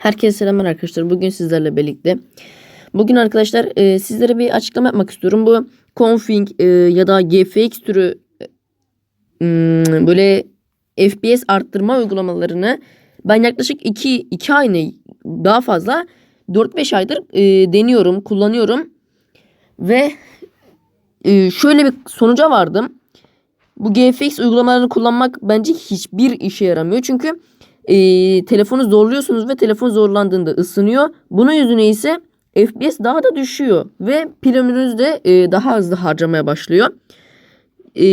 Herkese selamlar arkadaşlar. Bugün sizlerle birlikte. Bugün arkadaşlar e, sizlere bir açıklama yapmak istiyorum. Bu config e, ya da GFX türü e, hmm, böyle FPS arttırma uygulamalarını ben yaklaşık 2 2 ay ne daha fazla 4-5 aydır e, deniyorum, kullanıyorum. Ve e, şöyle bir sonuca vardım. Bu GFX uygulamalarını kullanmak bence hiçbir işe yaramıyor. Çünkü e, telefonu zorluyorsunuz ve telefon zorlandığında ısınıyor. Bunun yüzüne ise FPS daha da düşüyor ve pil ömrünüz de e, daha hızlı harcamaya başlıyor. E,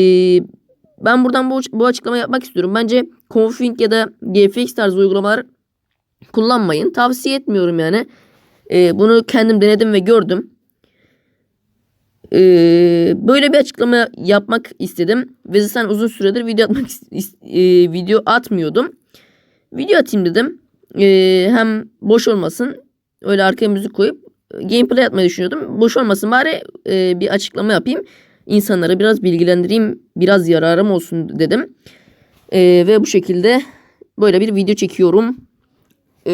ben buradan bu, bu açıklamayı yapmak istiyorum. Bence config ya da GFX tarzı uygulamalar kullanmayın. Tavsiye etmiyorum yani. E, bunu kendim denedim ve gördüm. E, böyle bir açıklama yapmak istedim. Ve zaten uzun süredir video atmak e, video atmıyordum. Video atayım dedim. E, hem boş olmasın. Öyle arkaya müzik koyup gameplay atmayı düşünüyordum. Boş olmasın bari e, bir açıklama yapayım. İnsanları biraz bilgilendireyim. Biraz yararım olsun dedim. E, ve bu şekilde böyle bir video çekiyorum. E,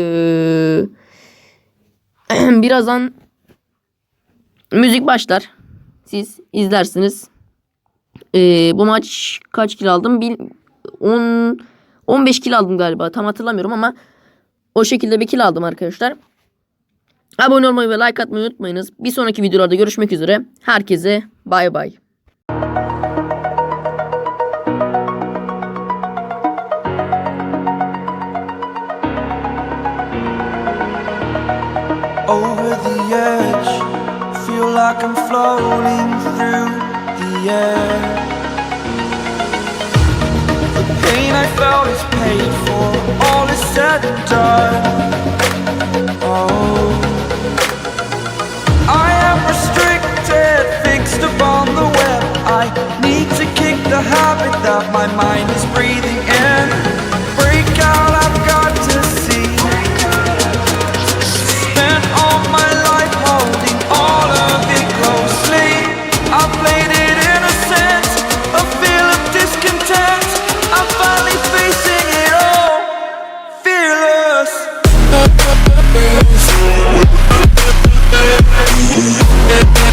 birazdan müzik başlar. Siz izlersiniz. E, bu maç kaç kilo aldım? Bil, 10 15 kilo aldım galiba. Tam hatırlamıyorum ama o şekilde bir kilo aldım arkadaşlar. Abone olmayı ve like atmayı unutmayınız. Bir sonraki videolarda görüşmek üzere. Herkese bay bay. over the edge. Feel like I'm floating through the air. I felt is paid Yeah.